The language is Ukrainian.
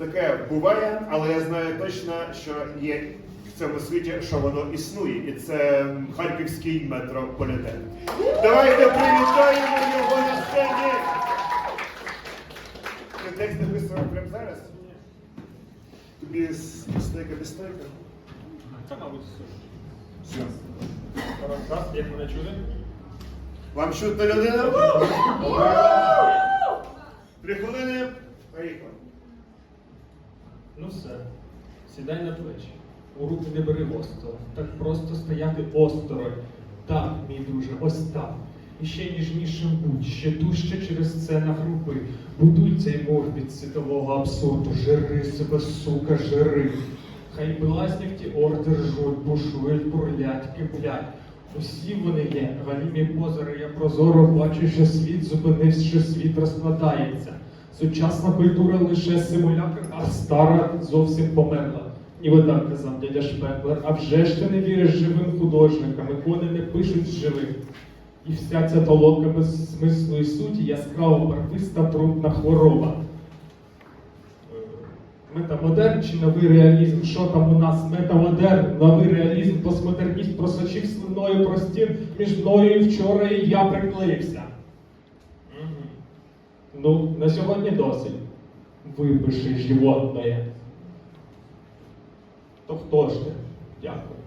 Таке буває, але я знаю точно, що є в цьому світі, що воно існує, і це харківський метрополітен. Давайте привітаємо його на сцені! Ти текст написував прямо зараз? Тобі стейка без стейка? Та, мабуть, все. Все. Раз, як мене чути? Вам чутна людина? Три хвилини. Ну все, сідай на плечі. У руки не бери остро. Так просто стояти осторонь. Так, мій друже, ось так. І ще ніжнішим будь, ще дужче через це на групи. Будуй цей мор від світового абсурду. Жири себе, сука, жири. Хай блазнів ті орди ржуть, бушують, бурлять, киплять. Усі вони є, галімі позори, я прозоро бачу, що світ зупинився, що світ розкладається. Сучасна культура лише симулятор, а стара зовсім померла. І ви казав дядя Шпенглер, а вже ж ти не віриш живим художникам, ікони не пишуть з живих. І вся ця толока без смислу і суті яскраво барвиста трупна хвороба. Е, Метамодерн чи новий реалізм? Що там у нас? Метамодерн, новий реалізм, постмодерніст просочив слиною простір між мною і вчора, і я приклеївся. Ну, на сьогодні досить. Випиши животне. То хто ж ти? Дякую.